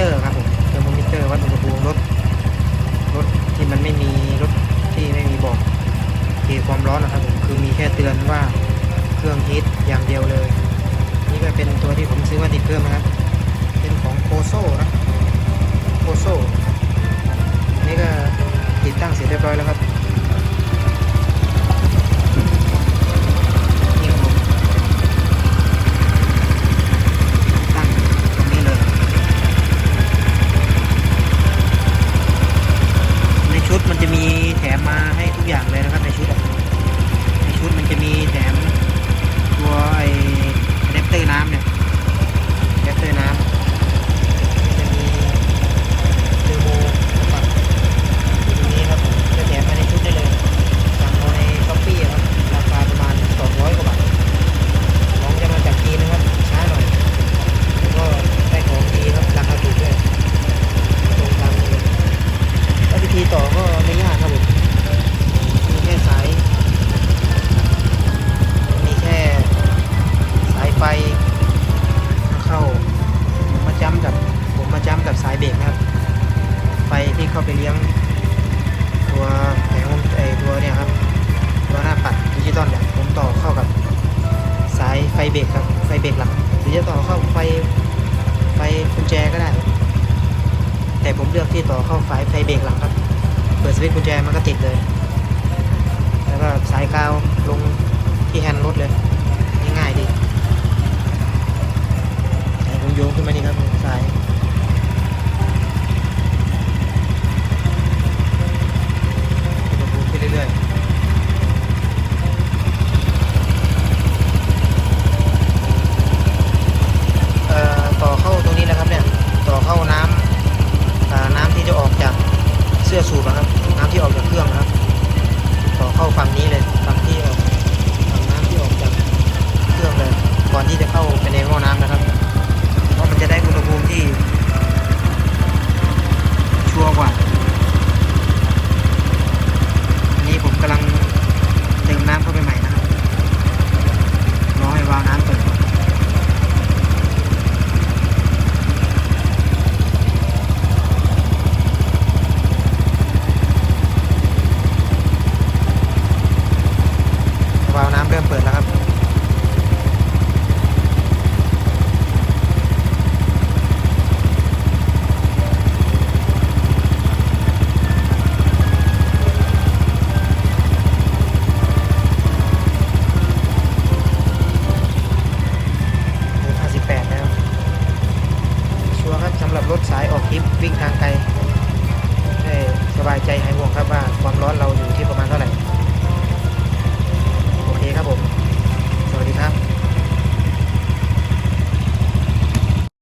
เตอร์ครับผมเทอร์โมมิเตอร์วัดอุณหภูมิรถรถที่มันไม่มีรถที่ไม่มีบอกเกี่ยวความร้อนนะครับผมคือมีแค่เตือนว่าเครื่องฮีทอย่างเดียวเลย นี่ก็เป็นตัวที่ผมซื้อมาติดเพิ่มนะครับ เป็นของโคโซ่นะโคโซ่ จะต่อเข้าไฟไฟกุญแจก็ได้ แต่ผมเลือกที่ต่อเข้าไฟไฟเบรกหลังครับ เปิดสวิตช์กุญแจมันก็ติดเลย แล้วก็สายกาวลงที่แฮนด์รถเลยง่ายดีแต่ผมโยงขึ้นมานี่ครับสาย อนที่จะเข้าไปในห้องน้ำนะครับ